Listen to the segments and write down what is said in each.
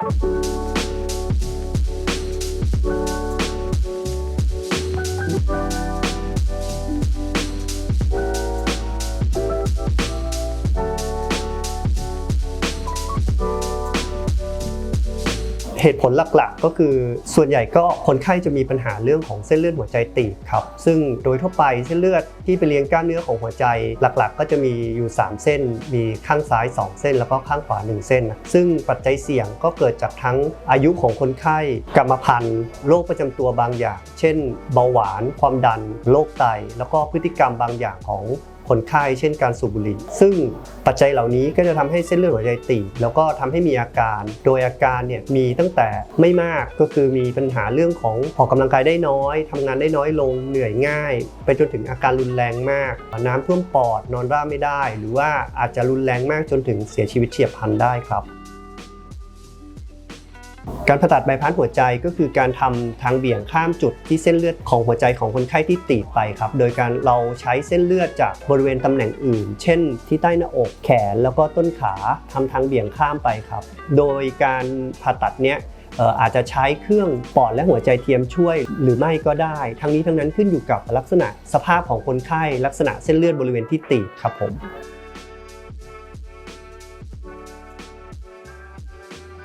Thank you. เหตุผลหลักๆ ก็คือส่วนใหญ่ก็คนไข้จะมีปัญหาเรื่องของเส้นเลือดหัวใจตีบครับ ซึ่งโดยทั่วไปเส้นเลือดที่ไปเลี้ยงกล้ามเนื้อของหัวใจหลักๆ ก็จะมีอยู่ 3 เส้น มีข้างซ้าย 2 เส้น แล้วก็ข้างขวา 1 เส้นนะซึ่งปัจจัยเสี่ยงก็เกิดจากทั้งอายุของคนไข้กรรมพันธุ์โรคประจำตัวบางอย่าง เช่น เบาหวาน ความดันโรคไต แล้วก็พฤติกรรมบางอย่างของ คนไข้เช่นการสูบบุหรี่ ซึ่งปัจจัยเหล่านี้ก็จะทำให้เส้นเลือดหัวใจตีบแล้วก็ทำให้มีอาการ โดยอาการเนี่ยมีตั้งแต่ไม่มากก็คือมีปัญหาเรื่องของออกกำลังกายได้น้อยทำงานได้น้อยลงเหนื่อยง่าย ไปจนถึงอาการรุนแรงมาก น้ำท่วมปอดนอนราบไม่ได้ หรือว่าอาจจะรุนแรงมากจนถึงเสียชีวิตเฉียบพลันได้ครับ การผ่าตัดใบพัดหัวใจก็คือการทำทางเบี่ยงข้ามจุดที่เส้นเลือดของหัวใจของคนไข้ที่ตีบไปครับ โดยการเราใช้เส้นเลือดจากบริเวณตำแหน่งอื่น เช่น ที่ใต้หน้าอกแขนแล้วก็ต้นขาทำทางเบี่ยงข้ามไปครับ โดยการผ่าตัดเนี้ยเอ่ออาจจะใช้เครื่องปอดและหัวใจเทียมช่วยหรือไม่ก็ได้ ทั้งนี้ทั้งนั้นขึ้นอยู่กับลักษณะสภาพของคนไข้ลักษณะเส้นเลือดบริเวณที่ตีบครับผม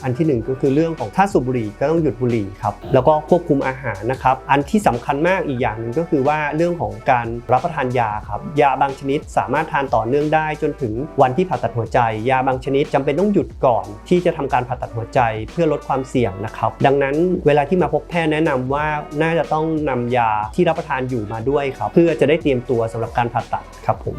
อันที่หนึ่งก็คือเรื่องของถ้าสูบบุหรี่ก็ต้องหยุดบุหรี่ครับแล้วก็ควบคุมอาหารนะครับอันที่สำคัญมากอีกอย่างหนึ่งก็คือว่าเรื่องของการรับประทานยาครับยาบางชนิดสามารถทานต่อเนื่องได้จนถึงวันที่ผ่าตัดหัวใจ ยาบางชนิดจำเป็นต้องหยุดก่อน ที่จะทำการผ่าตัดหัวใจเพื่อลดความเสี่ยงนะครับดังนั้นเวลาที่มาพบแพทย์แนะนำว่าน่าจะต้องนำยาที่รับประทานอยู่มาด้วยครับเพื่อจะได้เตรียมตัวสำหรับการผ่าตัดครับผม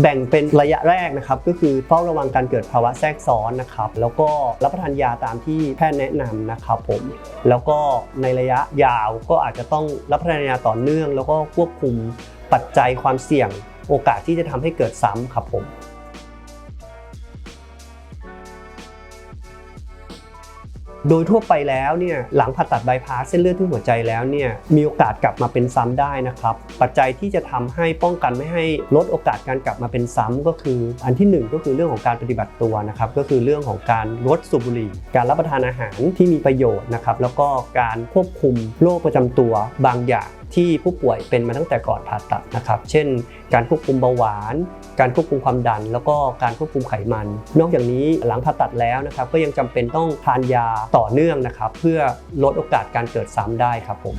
แบ่งเป็นระยะแรกนะครับก็คือเฝ้าระวังการเกิดภาวะแทรกซ้อนนะครับแล้วก็รับประทานยาตามที่แพทย์แนะนำนะครับผมแล้วก็ในระยะยาวก็อาจจะต้องรับประทานยาต่อเนื่อง แล้วก็ควบคุมปัจจัยความเสี่ยงโอกาสที่จะทำให้เกิดซ้ำครับผม โดยทั่วไปแล้วเนี่ยหลังผ่าตัดบายพาสเส้นเลือดที่หัวใจแล้วเนี่ยมีโอกาสกลับมาเป็นซ้ำได้นะครับ ปัจจัยที่จะทำให้ป้องกันไม่ให้ลดโอกาสการกลับมาเป็นซ้ำก็คือ อันที่หนึ่งก็คือเรื่องของการปฏิบัติตัวนะครับก็คือเรื่องของการลดสูบบุหรี่ การรับประทานอาหารที่มีประโยชน์นะครับแล้วก็การควบคุมโรคประจำตัวบางอย่าง ที่ผู้ป่วยเป็นมาตั้งแต่ก่อนผ่าตัดนะครับ เช่น การควบคุมเบาหวาน การควบคุมความดัน แล้วก็การควบคุมไขมัน นอกจากนี้หลังผ่าตัดแล้วนะครับก็ยังจำเป็นต้องทานยาต่อเนื่องนะครับ เพื่อลดโอกาสการเกิดซ้ำได้ครับผม